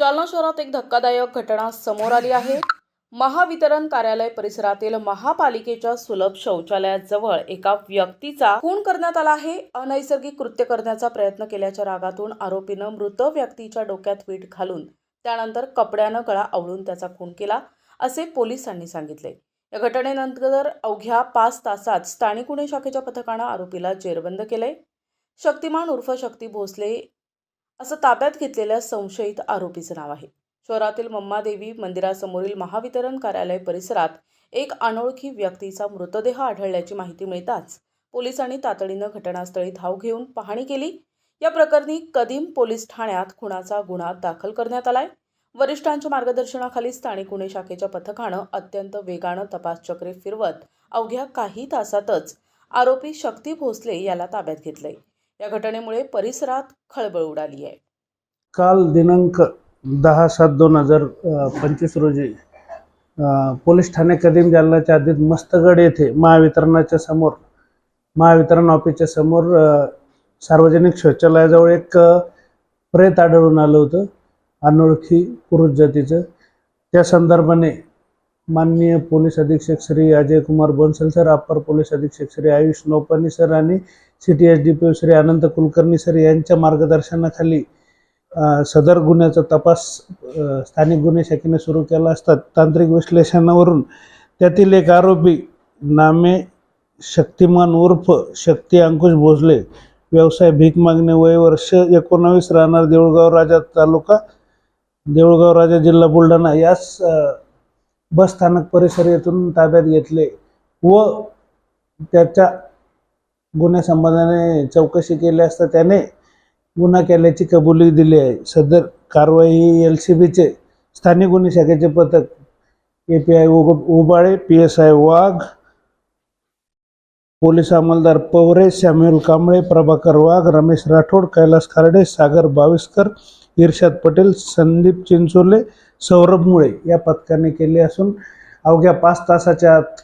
जालना शहरात एक धक्कादायक घटना समोर आली आहे. महावितरण कार्यालय परिसरातील महापालिकेच्या सुलभ शौचालयाजवळ एका व्यक्तीचा खून करण्यात आला आहे. अनैसर्गिक कृत्य करण्याचा प्रयत्न केल्याच्या रागातून आरोपीनं मृत व्यक्तीच्या डोक्यात वीट घालून त्यानंतर कपड्यानं गळा आवळून त्याचा खून केला असे पोलिसांनी सांगितले. या घटनेनंतर अवघ्या पाच तासात स्थानिक गुन्हे शाखेच्या पथकानं आरोपीला जेरबंद केले. शक्तिमान उर्फ शक्ती भोसले असं ताब्यात घेतलेल्या संशयित आरोपीचं नाव आहे. शहरातील मम्मादेवी मंदिरासमोरील महावितरण कार्यालय परिसरात एक अनोळखी व्यक्तीचा मृतदेह आढळल्याची माहिती मिळताच पोलिसांनी तातडीनं घटनास्थळी धाव घेऊन पाहणी केली. या प्रकरणी कदीम पोलीस ठाण्यात खुणाचा गुन्हा दाखल करण्यात आलाय. वरिष्ठांच्या मार्गदर्शनाखाली स्थानिक गुन्हे शाखेच्या पथकानं अत्यंत वेगानं तपास चक्रे फिरवत अवघ्या काही तासातच आरोपी शक्ती भोसले याला ताब्यात घेतलंय. या घटनेमुळे परिसरात खळबळ उडाली आहे. काल दिनांक दहा सात दोन हजार पंचवीस रोजी पोलीस ठाणे कदीम जालनाच्या आधीत मस्तगड येथे महावितरणाच्या समोर महावितरण ऑफिसच्या समोर सार्वजनिक शौचालयाजवळ एक प्रेत आढळून आलं होतं अनोळखी पुरुष जातीचं. त्या संदर्भाने माननीय पोलीस अधीक्षक Shri Ajay Kumar Bansal sir upper police अधीक्षक श्री आयुष नौपानी सर आणि C T S D P Shri Anant Kulkarni sir यांच्या मार्गदर्शनाखाली सदर गुन्ह्याचा तपास स्थानिक गुन्हे शाखेने सुरू केला असता तांत्रिक विश्लेषणावरून त्यातील एक आरोपी नामे शक्तिमान उर्फ शक्ती अंकुश भोसले व्यवसाय भीक मागणे वय वर्ष एकोणावीस राहणार देऊळगाव राजा तालुका देऊळगाव राजा जिल्हा बुलढाणा यास बस स्थानक परिसर येथून ताब्यात घेतले व त्याच्या गुन्ह्यासंबंधाने चौकशी केली असता त्याने गुन्हा केल्याची कबुली दिली आहे. सदर कारवाई ही एल सी बीचे स्थानिक गुन्हे शाखेचे पथक A P I Ubale P S I Wagh police अंमलदार Pawre Samuel Kamble Prabhakar Wagh Ramesh Rathod Kailas Kharde Sagar Baviskar Irshad Patel Sandeep Chinchole Saurabh Mule या पथकाने केले असून अवघ्या पाच तासाच्या आत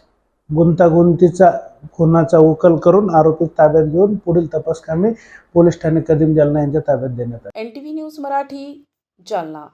गुंतागुंतीचा खुनाचा उकल करून आरोपी ताब्यात घेऊन पुढील तपासकामी पोलीस ठाणे कदीम जालना यांच्या ताब्यात देण्यात आले. N T V news Marathi Jalna.